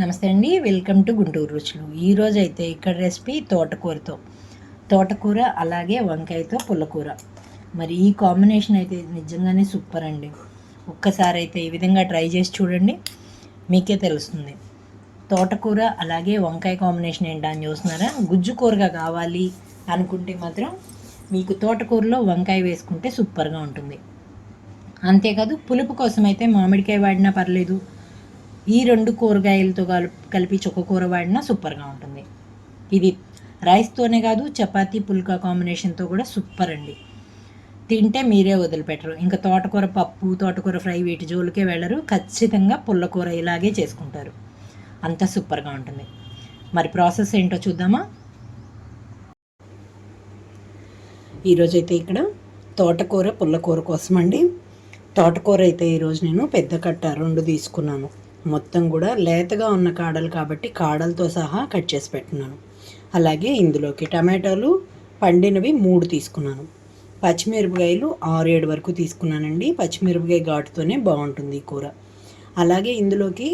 నమస్తే అండి welcome to Guntur రుచులు. ఈరోజు అయితే ఇక్కడ రెసిపీ తోటకూరతో. తోటకూర అలాగే వంకాయతో పుల్లకూర. మరి ఈ కాంబినేషన్ అయితే నిజంగానే సూపర్ అండి. ఒక్కసారి అయితే ఈ విధంగా ట్రై చేసి చూడండి మీకే తెలుస్తుంది. తోటకూర అలాగే వంకాయ కాంబినేషన్ ఏంటా అని చూస్తున్నారా? గుజ్జు కూరగా కావాలి అనుకుంటే మాత్రం మీకు తోటకూరలో వంకాయ వేసుకుంటే సూపర్గా ఉంటుంది. అంతేకాదు పులుపు కోసం అయితే మామిడికాయ వాడినా పర్లేదు ఈ రెండు కూరగాయలతో కలిపి చుక్క కూర వాడినా సూపర్గా ఉంటుంది. ఇది రైస్తోనే కాదు చపాతీ పుల్కా కాంబినేషన్తో కూడా సూపర్ అండి తింటే మీరే వదిలిపెట్టరు. ఇంకా తోటకూర పప్పు తోటకూర ఫ్రై వీటి జోలికే వెళ్ళరు. ఖచ్చితంగా పుల్లకూర ఇలాగే చేసుకుంటారు. అంత సూపర్గా ఉంటుంది. మరి ప్రాసెస్ ఏంటో చూద్దామా? ఈరోజైతే ఇక్కడ తోటకూర పుల్లకూర కోసం అండి తోటకూర అయితే ఈరోజు నేను పెద్ద కట్ట రెండు తీసుకున్నాను. మొత్తం కూడా లేతగా ఉన్న కాడలు కాబట్టి కాడలతో సహా కట్ చేసి పెట్టున్నాను. అలాగే ఇందులోకి టమాటాలు పండినవి మూడు తీసుకున్నాను. పచ్చిమిరపకాయలు ఆరు ఏడు వరకు తీసుకున్నానండి. పచ్చిమిరపకాయ ఘాటుతోనే బాగుంటుంది ఈ కూర. అలాగే ఇందులోకి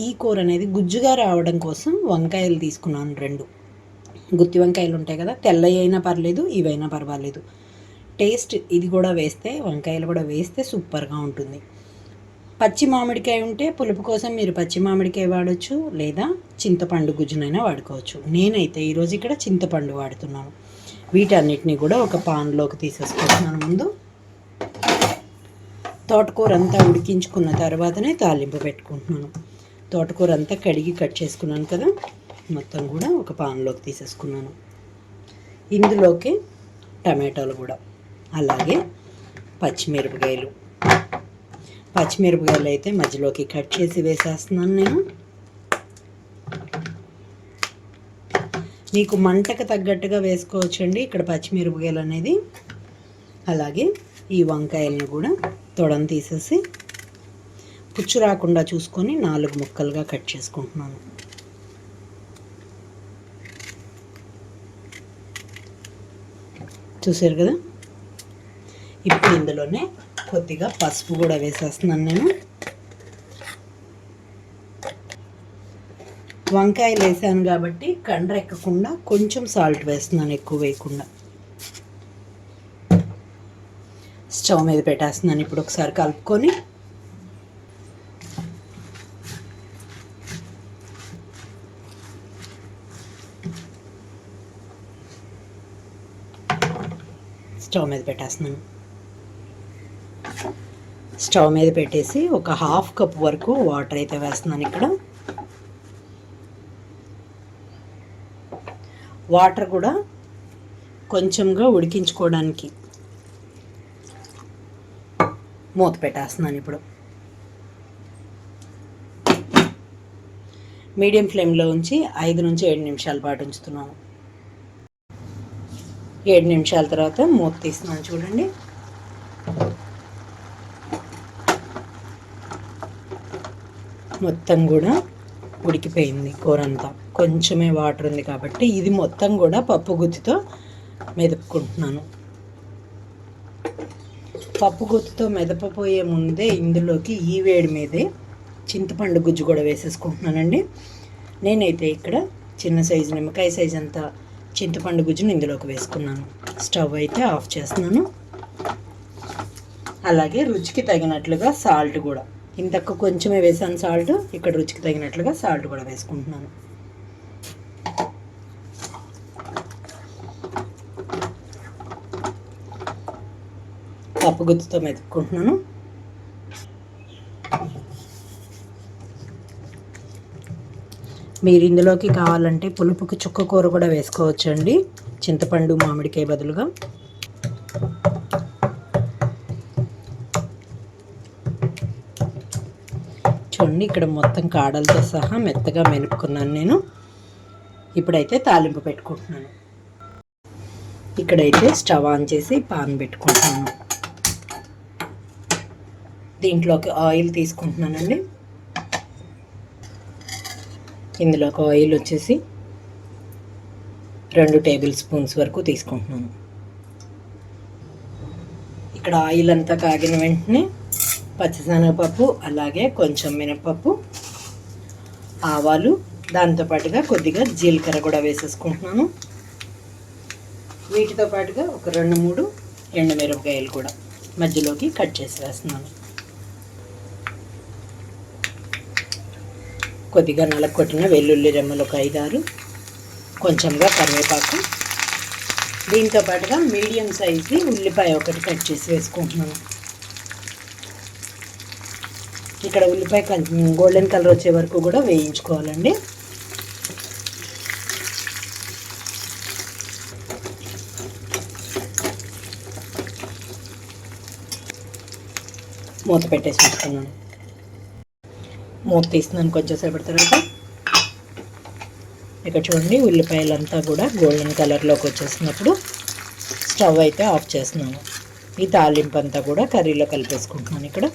ఈ కూర అనేది గుజ్జుగా రావడం కోసం వంకాయలు తీసుకున్నాను రెండు. గుత్తి వంకాయలు ఉంటాయి కదా తెల్లవి అయినా పర్లేదు ఇవైనా పర్వాలేదు. టేస్ట్ ఇది కూడా వేస్తే వంకాయలు కూడా వేస్తే సూపర్గా ఉంటుంది. పచ్చి మామిడికాయ ఉంటే పులుపు కోసం మీరు పచ్చి మామిడికాయ వాడచ్చు లేదా చింతపండు గుజ్జునైనా వాడుకోవచ్చు. నేనైతే ఈరోజు ఇక్కడ చింతపండు వాడుతున్నాను. వీటన్నిటిని కూడా ఒక పాన్లోకి తీసేసుకుంటున్నాను ముందు. తోటకూర అంతా ఉడికించుకున్న తర్వాతనే తాలింపు పెట్టుకుంటున్నాను. తోటకూర అంతా కడిగి కట్ చేసుకున్నాను కదా మొత్తం కూడా ఒక పాన్లోకి తీసేసుకున్నాను. ఇందులోకి టమాటాలు కూడా అలాగే పచ్చిమిరపకాయలు. పచ్చిమిరపకాయలు అయితే మధ్యలోకి కట్ చేసి వేసేస్తున్నాను నేను. మీకు మంటకు తగ్గట్టుగా వేసుకోవచ్చండి ఇక్కడ పచ్చిమిరపకాయలు అనేది. అలాగే ఈ వంకాయలను కూడా తొడం తీసేసి పుచ్చు రాకుండా చూసుకొని నాలుగు ముక్కలుగా కట్ చేసుకుంటున్నాను. చూసారు కదా? ఇప్పుడు ఇందులోనే కొద్దిగా పసుపు కూడా వేసేస్తున్నాను నేను. వంకాయలు వేసాను కాబట్టి కండ్రెక్కకుండా కొంచెం సాల్ట్ వేస్తున్నాను ఎక్కువ వేయకుండా. స్టవ్ మీద పెట్టేస్తున్నాను ఇప్పుడు ఒకసారి కలుపుకొని. స్టవ్ మీద పెట్టేస్తున్నాను. స్టవ్ మీద పెట్టేసి ఒక హాఫ్ కప్ వరకు వాటర్ అయితే వేస్తున్నాను ఇక్కడ. వాటర్ కూడా కొంచెంగా ఉడికించుకోవడానికి మూత పెట్టేస్తున్నాను ఇప్పుడు. మీడియం ఫ్లేమ్లో ఉంచి ఐదు నుంచి ఏడు నిమిషాల పాటు ఉంచుతున్నాను. ఏడు నిమిషాల తర్వాత మూత తీస్తున్నాను చూడండి. మొత్తం కూడా ఉడికిపోయింది కూర అంతా కొంచెమే వాటర్ ఉంది కాబట్టి ఇది మొత్తం కూడా పప్పు గుత్తితో మెదుపుకుంటున్నాను. పప్పు గుత్తితో మెదపపోయే ముందే ఇందులోకి ఈ వేడి మీదే చింతపండు గుజ్జు కూడా వేసేసుకుంటున్నానండి. నేనైతే ఇక్కడ చిన్న సైజు నిమ్మకాయ సైజు అంతా చింతపండు గుజ్జును ఇందులోకి వేసుకున్నాను. స్టవ్ అయితే ఆఫ్ చేస్తున్నాను. అలాగే రుచికి తగినట్లుగా సాల్ట్ కూడా. ఇంతకు కొంచెమే వేసాను సాల్ట్. ఇక్కడ రుచికి తగినట్లుగా సాల్ట్ కూడా వేసుకుంటున్నాను. పప్పు గుత్తుతో మెతుక్కుంటున్నాను. మీరు ఇందులోకి కావాలంటే పులుపుకి చుక్క కూర కూడా వేసుకోవచ్చండి. చింతపండు మామిడికాయ బదులుగా. చూడండి ఇక్కడ మొత్తం కాడలతో సహా మెత్తగా మెనుపుకున్నాను నేను. ఇప్పుడైతే తాలింపు పెట్టుకుంటున్నాను. ఇక్కడైతే స్టవ్ ఆన్ చేసి పాన్ పెట్టుకుంటున్నాను. దీంట్లోకి ఆయిల్ తీసుకుంటున్నానండి. ఇందులోకి ఆయిల్ వచ్చేసి రెండు టేబుల్ స్పూన్స్ వరకు తీసుకుంటున్నాను. ఇక్కడ ఆయిల్ అంతా కాగిన వెంటనే పచ్చిశనగపప్పు అలాగే కొంచెం మినపప్పు ఆవాలు. దాంతోపాటుగా కొద్దిగా జీలకర్ర కూడా వేసేసుకుంటున్నాను. వీటితో పాటుగా ఒక రెండు మూడు ఎండుమిరపకాయలు కూడా మధ్యలోకి కట్ చేసి వేస్తున్నాను. కొద్దిగా నలకొట్టిన వెల్లుల్లి రెమ్మలు ఒక ఐదారు. కొంచెంగా కరివేపాకు. దీంతో పాటుగా మీడియం సైజు ఉల్లిపాయ ఒకటి కట్ చేసి వేసుకుంటున్నాను. ఇక్కడ ఉల్లిపాయ గోల్డెన్ కలర్ వచ్చే వరకు కూడా వేయించుకోవాలండి. మూత పెట్టేసి ఉంచుకున్నాను మూత తీస్తున్నాను కొంచెం సేపటి తర్వాత. ఇక్కడ చూడండి ఉల్లిపాయలంతా కూడా గోల్డెన్ కలర్లోకి వచ్చేసినప్పుడు స్టవ్ అయితే ఆఫ్ చేస్తున్నాను. ఈ తాలింపు అంతా కూడా కర్రీలో కలిపేసుకుంటున్నాను ఇక్కడ.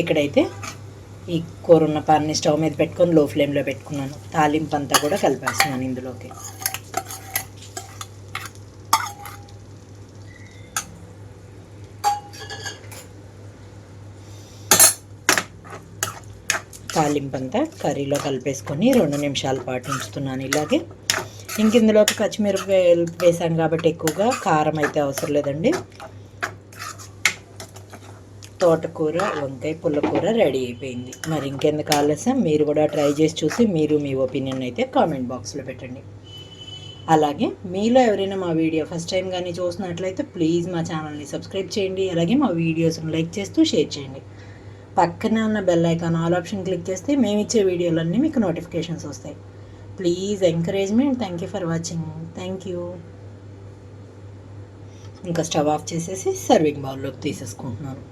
ఇక్కడైతే ఈ కూర ఉన్న పాన్ని స్టవ్ మీద పెట్టుకొని లో ఫ్లేమ్లో పెట్టుకున్నాను. తాలింపు అంతా కూడా కలిపేస్తున్నాను ఇందులోకి. తాలింపు అంతా కర్రీలో కలిపేసుకొని రెండు నిమిషాల పాటు ఉంచుతున్నాను ఇలాగే. ఇంక ఇందులోకి పచ్చిమిరపకాయలు వేసాను కాబట్టి ఎక్కువగా కారం అయితే అవసరం లేదండి. తోటకూర వంకాయ పుల్లకూర రెడీ అయిపోయింది. మరి ఇంకెందుకు ఆలస్యం? మీరు కూడా ట్రై చేసి చూసి మీరు మీ ఒపీనియన్ అయితే కామెంట్ బాక్స్లో పెట్టండి. అలాగే మీలో ఎవరైనా మా వీడియో ఫస్ట్ టైం కానీ చూసినట్లయితే ప్లీజ్ మా ఛానల్ని సబ్స్క్రైబ్ చేయండి. అలాగే మా వీడియోస్ని లైక్ చేస్తూ షేర్ చేయండి. పక్కనే ఉన్న bell icon all option click చేస్తే మేము ఇచ్చే వీడియోలన్నీ మీకు నోటిఫికేషన్స్ వస్తాయి. Please encouragement thank you for watching. Thank you. ఇంకా స్టవ్ ఆఫ్ చేసేసి సర్వింగ్ బౌల్లోకి తీసేసుకుంటున్నాను.